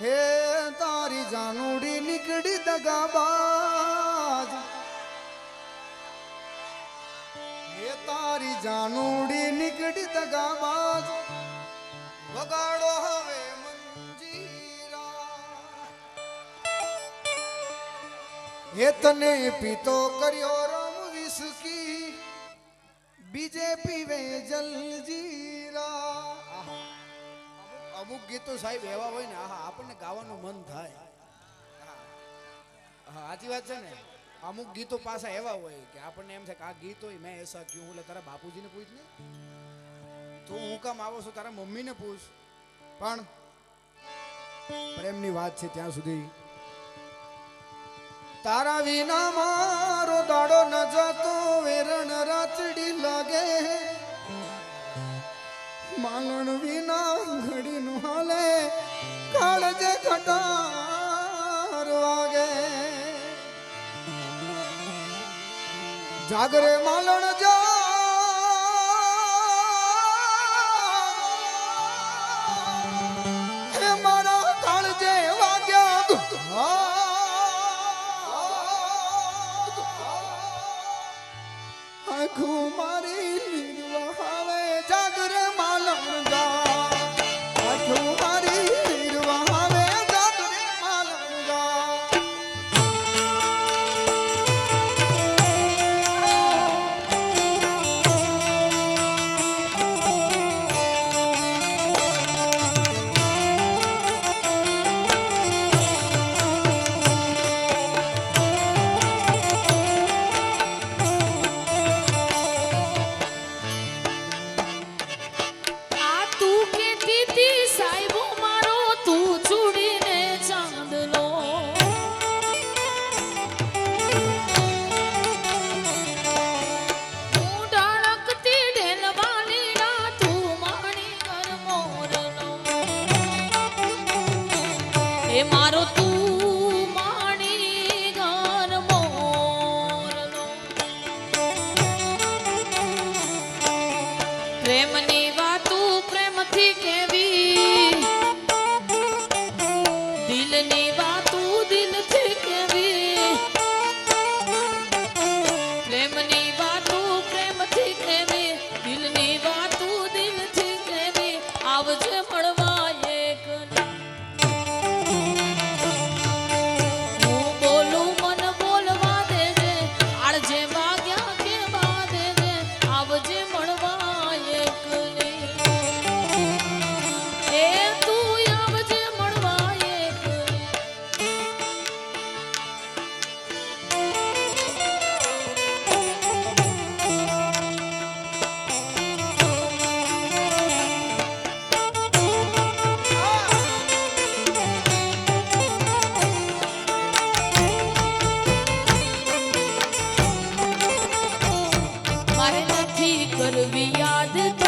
હે તારી જાનુડી નીકળી દગાબાજ. હે તારી જાનુડી નીકળી દગાબાજ. વગાડો હવે હે તને પીતો કર્યો રમ વિસ્કી. બીજે પીવે જલજીરા આહા. અમુક- ગીતો સાહેબ એવા હોય ને આહા આપણને ગાવાનું મન થાય. હા હા, સાચી વાત છે ને. અમુક ગીતો પાછા એવા હોય કે આપણને એમ છે કે આ ગીત હોય મેં એસા ક્યું હું એટલે તારા બાપુજીને પૂછ ને. તું હું કામ આવો છો તારા મમ્મીને પૂછ. પણ પ્રેમની વાત છે ત્યાં સુધી. તારા વિના મારો દાડો ન જતો વેરણ રાતડી લાગે. માલણ વિના ઘડી નું હાલે કાળજે ખટાર વાગે. જાગરે માલણ જા. મારા કાળજે વાગ્યા આખું મારી याद तो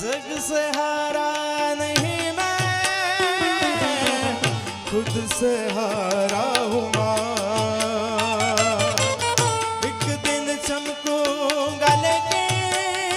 जग से हारा नहीं मैं खुद से हारा हूँ एक दिन चमकूंगा लेकिन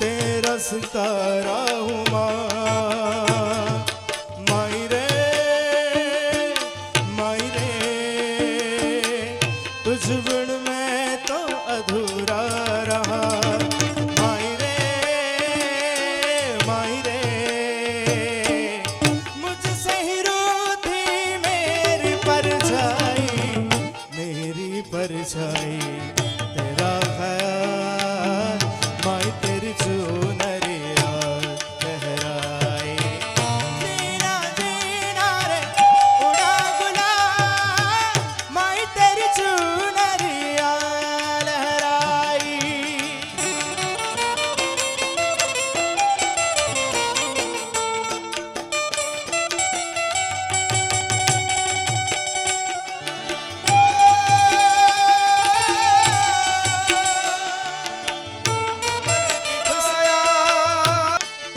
तेरा सितारा हूँ